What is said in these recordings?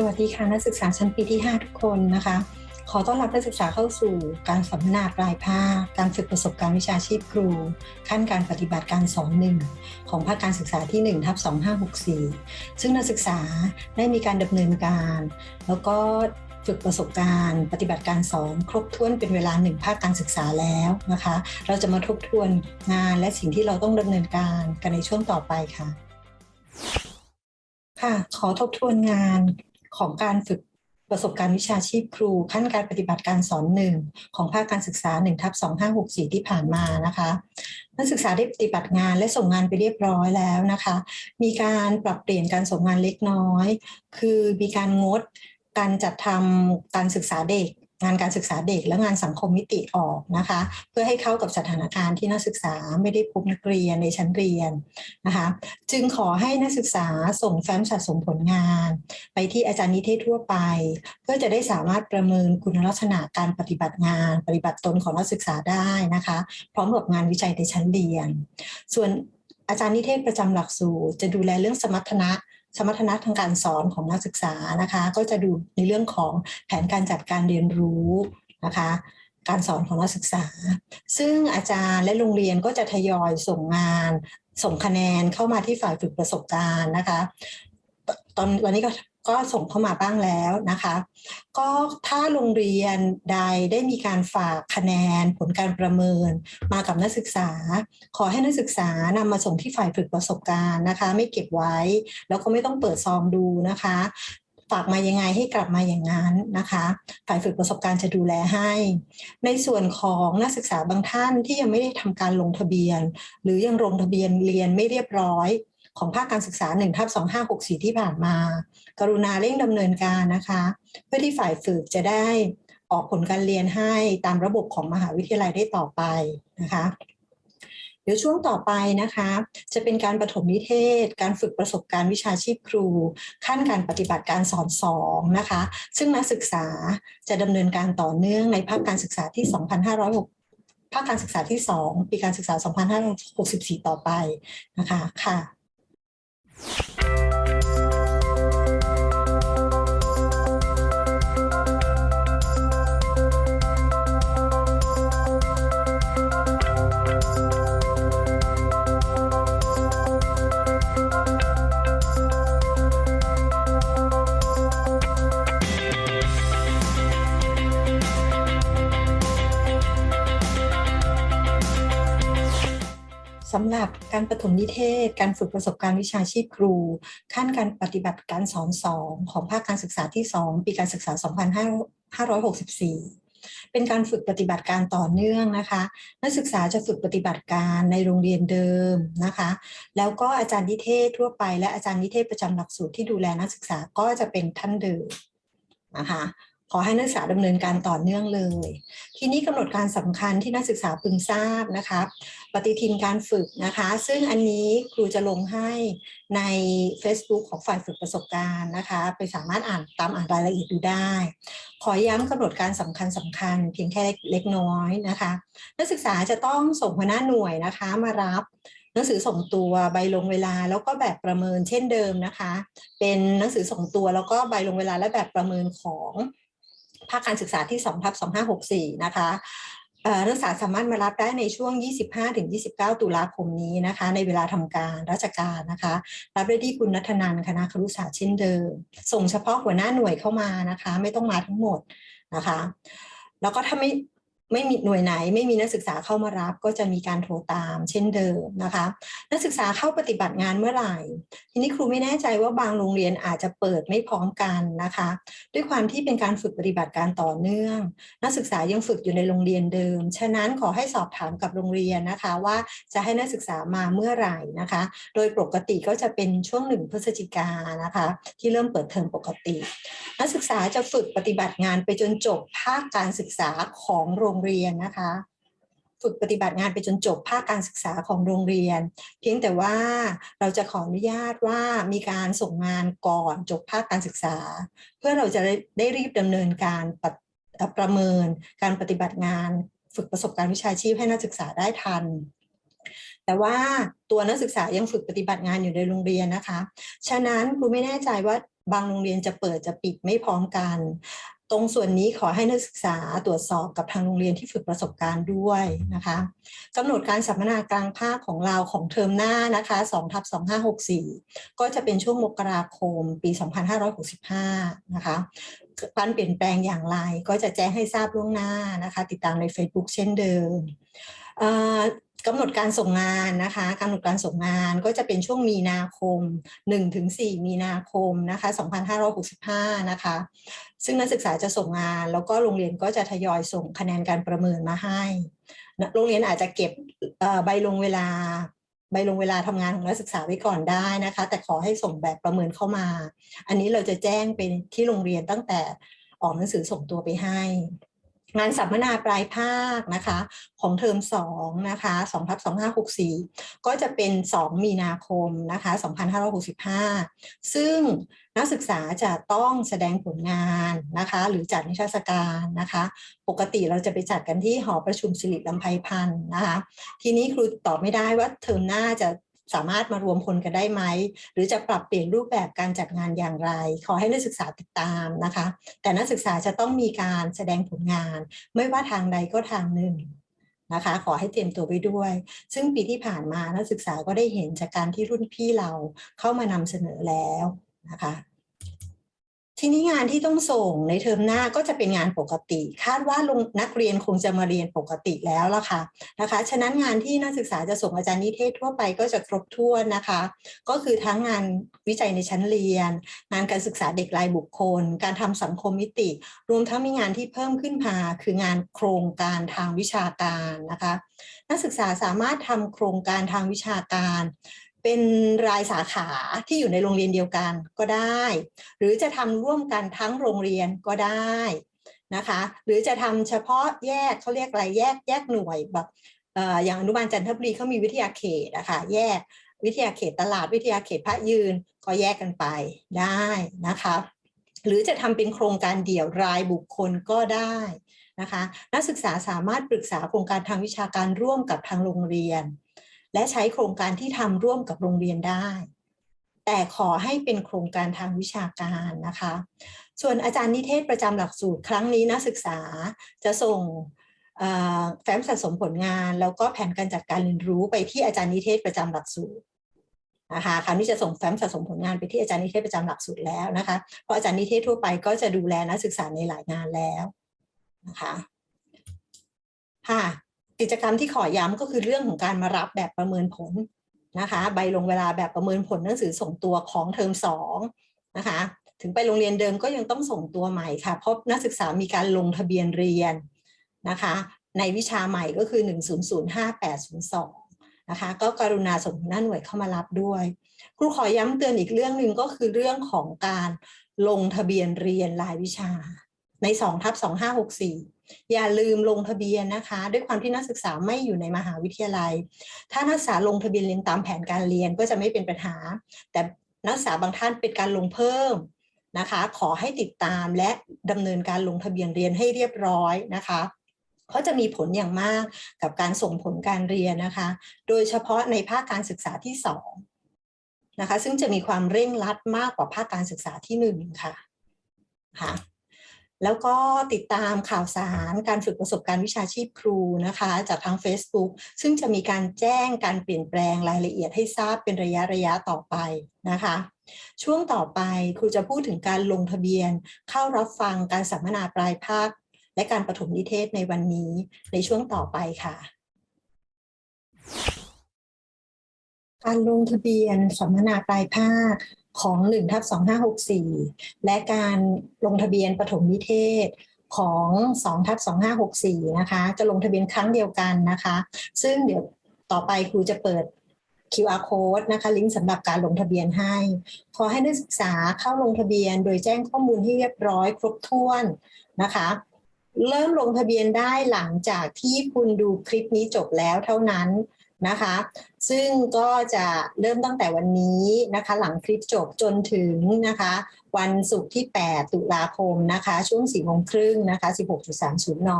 สวัสดีค่ะนักศึกษาชั้นปีที่ 5 ทุกคนนะคะ ขอต้อนรับนักศึกษาเข้าสู่การสัมมนาปลายภาค การฝึกประสบการณ์วิชาชีพครู ขั้นการปฏิบัติการสอนหนึ่งของภาคการศึกษาที่1ทับ2564 ซึ่งนักศึกษาได้มีการดำเนินการ แล้วก็ฝึกประสบการณ์ ปฏิบัติการสอนครบถ้วนเป็นเวลาหนึ่งภาคการศึกษาแล้วนะคะ เราจะมาทบทวนงานและสิ่งที่เราต้องดำเนินการกันในช่วงต่อไปค่ะ ค่ะ ขอทบทวนงาน ของการฝึกประสบการณ์วิชาชีพครู ขั้นการปฏิบัติการสอนหนึ่งของภาคการศึกษา1ทับ2564 ที่ผ่านมานะคะนักศึกษาได้ปฏิบัติงานและส่งงานไปเรียบร้อยแล้วนะคะ มีการปรับเปลี่ยนการส่งงานเล็กน้อย คือมีการงดการจัดทำการศึกษาเด็ก งานการศึกษาเด็กและงานสังคมมิติออกนะคะ เพื่อให้เข้ากับสถานการณ์ที่นักศึกษาไม่ได้พบนักเรียนในชั้นเรียนนะคะ จึงขอให้นักศึกษาส่งแฟ้มสะสมผลงาน ไปที่อาจารย์นิเทศทั่วไป เพื่อจะได้สามารถประเมินคุณลักษณะการปฏิบัติงาน ปฏิบัติตนของนักศึกษาได้นะคะ พร้อมกับงานวิจัยในชั้นเรียน ส่วนอาจารย์นิเทศประจำหลักสูตรจะดูแลเรื่องสมรรถนะ สมรรถนะทางการสอนของนักศึกษานะคะ ก็จะดูในเรื่องของแผนการจัดการเรียนรู้นะคะการสอนของนักศึกษา ซึ่งอาจารย์และโรงเรียนก็จะทยอยส่งงาน ส่งคะแนนเข้ามาที่ฝ่ายฝึกประสบการณ์นะคะ ตอนวันนี้ก็ ก็ส่งเข้ามาบ้างแล้วนะคะ ก็ถ้าโรงเรียนใดได้มีการฝากคะแนน ผลการประเมิน มากับนักศึกษา ขอให้นักศึกษานำมาส่งที่ฝ่ายฝึกประสบการณ์นะคะ ไม่เก็บไว้ แล้วก็ไม่ต้องเปิดซองดูนะคะฝากมายังไงให้กลับมาอย่างนั้นนะคะ ฝ่ายฝึกประสบการณ์จะดูแลให้ ในส่วนของนักศึกษาบางท่านที่ยังไม่ได้ทำการลงทะเบียน หรือยังลงทะเบียนเรียนไม่เรียบร้อย ของภาคการศึกษา1ทับ2564 ที่ผ่านมา กรุณาเร่งดำเนินการนะคะ เพื่อที่ฝ่ายฝึกจะได้ออกผลการเรียนให้ตามระบบของมหาวิทยาลัยได้ต่อไปนะคะเดี๋ยวช่วงต่อไปนะคะ จะเป็นการประถมนิเทศ การฝึกประสบการณ์วิชาชีพครู ขั้นการปฏิบัติการสอนสองนะคะ ซึ่งนักศึกษาจะดำเนินการต่อเนื่องในภาคการศึกษาที่ 2,506ภาคการศึกษาที่ 2 ปีการศึกษา 2,564 ต่อไปนะคะค่ะ ส การประถมนิเทศ การฝึกประสบการณ์วิชาชีพครู ขั้นการปฏิบัติการสอนสองของภาคการศึกษาที่ 2 ปีการศึกษา 2564เป็นการฝึกปฏิบัติการต่อเนื่องนะคะ นักศึกษาจะฝึกปฏิบัติการในโรงเรียนเดิมนะคะ แล้วก็อาจารย์นิเทศทั่วไป และอาจารย์นิเทศประจำหลักสูตรที่ดูแลนักศึกษาก็จะเป็นท่านเดิมนะคะ ขอให้นักศึกษาดำเนินการต่อเนื่องเลย ทีนี้กำหนดการสำคัญที่นักศึกษาพึงทราบนะคะปฏิทินการฝึกนะคะ ซึ่งอันนี้ครูจะลงให้ใน Facebook ของฝ่ายฝึกประสบการณ์นะคะ ไปสามารถอ่านตามอ่านรายละเอียดดูได้ ขอย้ำกำหนดการสำคัญสำคัญเพียงแค่เล็กน้อยนะคะ นักศึกษาจะต้องส่งหัวหน้าหน่วยนะคะมารับหนังสือส่งตัวใบลงเวลาแล้วก็แบบประเมินเช่นเดิมนะคะ เป็นหนังสือส่งตัวแล้วก็ใบลงเวลาและแบบประเมินของ ภาคการศึกษาที่2ทับ2564 นะคะนักศึกษาสามารถมารับได้ในช่วง 25-29 ตุลาคมนี้นะคะ ในเวลาทำการราชการนะคะ รับได้ที่คุณนัทนันคณะครุศาสตร์เช่นเดิม ส่งเฉพาะหัวหน้าหน่วยเข้ามานะคะ ไม่ต้องมาทั้งหมดนะคะ แล้วก็ถ้าไม่ ไม่มีหน่วยไหนไม่มีนักศึกษาเข้ามารับ ก็จะมีการโทรตาม เช่นเดิมนะคะ นักศึกษาเข้าปฏิบัติงานเมื่อไหร่ ทีนี้ครูไม่แน่ใจว่าบางโรงเรียนอาจจะเปิดไม่พร้อมกันนะคะ ด้วยความที่เป็นการฝึกปฏิบัติการต่อเนื่อง นักศึกษายังฝึกอยู่ในโรงเรียนเดิม ฉะนั้นขอให้สอบถามกับโรงเรียนนะคะ ว่าจะให้นักศึกษามาเมื่อไหร่นะคะ โดยปกติก็จะเป็นช่วงหนึ่งพฤศจิกานะคะ ที่เริ่มเปิดเทอมปกติ นักศึกษาจะฝึกปฏิบัติงานไปจนจบภาคการศึกษาของโรงเรียนนะคะ ฝึกปฏิบัติงานไปจนจบภาคการศึกษาของโรงเรียน เพียงแต่ว่าเราจะขออนุญาตว่ามีการส่งงานก่อนจบภาคการศึกษา เพื่อเราจะได้รีบดำเนินการประเมินการปฏิบัติงาน ฝึกประสบการณ์วิชาชีพให้นักศึกษาได้ทันแต่ว่าตัวนักศึกษายังฝึกปฏิบัติงานอยู่ในโรงเรียนนะคะ ฉะนั้นครูไม่แน่ใจว่าบางโรงเรียนจะเปิดจะปิดไม่พร้อมกัน ตรงส่วนนี้ขอให้นักศึกษาตรวจสอบกับทางโรงเรียนที่ฝึกประสบการณ์ด้วยนะคะกำหนดการสัมมนากลางภาคของเราของเทอมหน้านะคะ2ทับ2564 ก็จะเป็นช่วงมกราคมปี 2565 นะคะการเปลี่ยนแปลงอย่างไรก็จะแจ้งให้ทราบล่วงหน้านะคะ ติดตามใน Facebook เช่นเดิม กำหนดการส่งงานนะคะกำหนดการส่งงานก็จะเป็นช่วงมีนาคม 1-4 มีนาคมนะคะ2565 นะคะ ซึ่งนักศึกษาจะส่งงาน แล้วก็โรงเรียนก็จะทยอยส่งคะแนนการประเมินมาให้ โรงเรียนอาจจะเก็บใบลงเวลาใบลงเวลาทำงานของนักศึกษาไว้ก่อนได้นะคะ แต่ขอให้ส่งแบบประเมินเข้ามา อันนี้เราจะแจ้งเป็นที่โรงเรียนตั้งแต่ออกหนังสือส่งตัวไปให้ งานสัมมนาปลายภาคนะคะของเทอม2นะคะ2ทับ2564 ก็จะเป็น 2 มีนาคมนะคะ2565 ซึ่งนักศึกษาจะต้องแสดงผลงานนะคะหรือจัดนิทรรศการนะคะ ปกติเราจะไปจัดกันที่หอประชุมสิริลำไพพันธ์นะคะ ทีนี้ครูตอบไม่ได้ว่าเทอมหน้าจะ สามารถมารวมพลกันได้ไหม หรือจะปรับเปลี่ยนรูปแบบการจัดงานอย่างไร ขอให้นักศึกษาติดตามนะคะ แต่นักศึกษาจะต้องมีการแสดงผลงาน ไม่ว่าทางใดก็ทางหนึ่งนะคะขอให้เตรียมตัวไว้ด้วย ซึ่งปีที่ผ่านมานักศึกษาก็ได้เห็นจากการที่รุ่นพี่เราเข้ามานำเสนอแล้วนะคะ ทีนี้งานที่ต้องส่งในเทอมหน้าก็จะเป็นงานปกติ คาดว่าลงนักเรียนคงจะมาเรียนปกติแล้วล่ะค่ะนะคะ ฉะนั้นงานที่นักศึกษาจะส่งอาจารย์นิเทศทั่วไปก็จะครบถ้วนนะคะ ก็คือทั้งงานวิจัยในชั้นเรียน งานการศึกษาเด็กรายบุคคล การทำสังคมมิติ รวมทั้งมีงานที่เพิ่มขึ้นมา คืองานโครงการทางวิชาการนะคะ นักศึกษาสามารถทำโครงการทางวิชาการ เป็นรายสาขาที่อยู่ในโรงเรียนเดียวกันก็ได้ หรือจะทำร่วมกันทั้งโรงเรียนก็ได้นะคะ หรือจะทำเฉพาะแยกเขาเรียกอะไรแยกแยกหน่วยแบบอย่างอนุบาลจันทบุรีเขามีวิทยาเขตอะคะแยกวิทยาเขตตลาดวิทยาเขตพระยืนก็แยกกันไปได้นะคะ หรือจะทำเป็นโครงการเดี่ยวรายบุคคลก็ได้นะคะ นักศึกษาสามารถปรึกษาโครงการทางวิชาการร่วมกับทางโรงเรียน และใช้โครงการที่ทำร่วมกับโรงเรียนได้ แต่ขอให้เป็นโครงการทางวิชาการนะคะ ส่วนอาจารย์นิเทศประจำหลักสูตรครั้งนี้นักศึกษาจะส่งแฟ้มสะสมผลงาน แล้วก็แผนการจัดการเรียนรู้ไปที่อาจารย์นิเทศประจำหลักสูตรนะคะคราวนี้จะส่งแฟ้มสะสมผลงานไปที่อาจารย์นิเทศประจำหลักสูตรแล้วนะคะ เพราะอาจารย์นิเทศทั่วไปก็จะดูแลนักศึกษาในหลายงานแล้วนะคะค่ะ กิจกรรมที่ขอย้ำก็คือเรื่องของการมารับแบบประเมินผลนะคะใบลงเวลาแบบประเมินผลหนังสือส่งตัวของเทอมสองนะคะถึงไปโรงเรียนเดิมก็ยังต้องส่งตัวใหม่ค่ะเพราะนักศึกษามีการลงทะเบียนเรียนนะคะในวิชาใหม่ก็คือ 1005802นะคะก็กรุณาส่งหน้าหน่วยเข้ามารับด้วยครูขอย้ำเตือนอีกเรื่องหนึ่งก็คือเรื่องของการลงทะเบียนเรียนรายวิชา ใน2ทับ2564 อย่าลืมลงทะเบียนนะคะ ด้วยความที่นักศึกษาไม่อยู่ในมหาวิทยาลัย ถ้านักศึกษาลงทะเบียนเรียนตามแผนการเรียนก็จะไม่เป็นปัญหา แต่นักศึกษาบางท่านเป็นการลงเพิ่มนะคะ ขอให้ติดตามและดำเนินการลงทะเบียนเรียนให้เรียบร้อยนะคะเพราจะมีผลอย่างมากกับการส่งผลการเรียนนะคะ โดยเฉพาะในภาคการศึกษาที่สองนะคะ ซึ่งจะมีความเร่งรัดมากกว่าภาคการศึกษาที่หนึ่งค่ะค่ะ แล้วก็ติดตามข่าวสารการฝึกประสบการณ์วิชาชีพครูนะคะ จากทาง Facebook ซึ่งจะมีการแจ้งการเปลี่ยนแปลงรายละเอียดให้ทราบเป็นระยะระยะต่อไปนะคะ ช่วงต่อไปครูจะพูดถึงการลงทะเบียน เข้ารับฟังการสัมมนาปลายภาค และการปฐมนิเทศในวันนี้ในช่วงต่อไปค่ะ การลงทะเบียนสัมมนาปลายภาค ของ1ทับ2564 และการลงทะเบียนปฐมนิเทศของ2ทับ2564 นะคะ จะลงทะเบียนครั้งเดียวกันนะคะ ซึ่งเดี๋ยวต่อไปครูจะเปิด QR code นะคะลิงก์สำหรับการลงทะเบียนให้ ขอให้นักศึกษาเข้าลงทะเบียน โดยแจ้งข้อมูลที่เรียบร้อยครบถ้วนนะคะ เริ่มลงทะเบียนได้หลังจากที่คุณดูคลิปนี้จบแล้วเท่านั้นนะคะซึ่งก็จะเริ่มตั้งแต่วันนี้นะคะ หลังคลิปจบจนถึงนะคะ วันศุกร์ที่ 8 ตุลาคมนะคะ ช่วง4โมงครึ่งนะคะ 16.30 น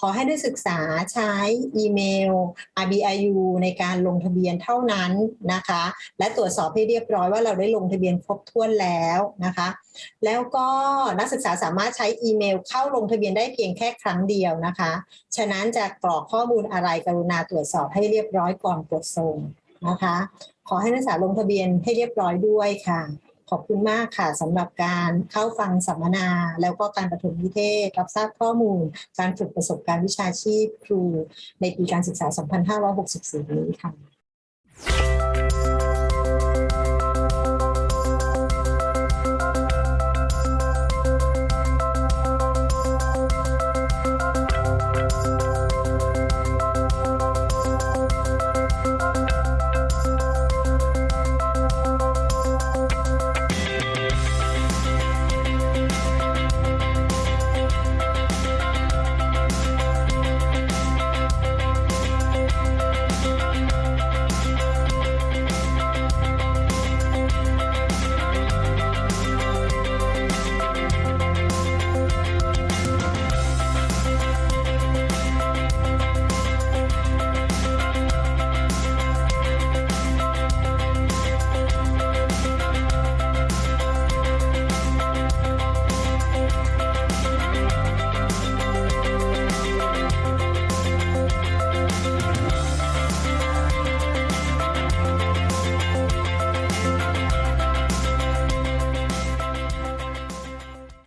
ขอให้ได้ศึกษาใช้อีเมล RBIU ในการลงทะเบียนเท่านั้นนะคะ และตรวจสอบให้เรียบร้อยว่าเราได้ลงทะเบียนครบถ้วนแล้วนะคะ แล้วก็นักศึกษาสามารถใช้อีเมลเข้าลงทะเบียนได้เพียงแค่ครั้งเดียวนะคะ ฉะนั้นจะกรอกข้อมูลอะไรกรุณาตรวจสอบให้เรียบร้อยก่อนกดสส่งนะคะ ขอให้นักศึกษาลงทะเบียนให้เรียบร้อยด้วยค่ะ ขอบคุณมากค่ะสำหรับการเข้าฟังสัมมนา แล้วก็การประถมนิเทศ รับทราบข้อมูล การฝึกประสบการณ์วิชาชีพครู ในปีการศึกษา 2564 นี้ค่ะ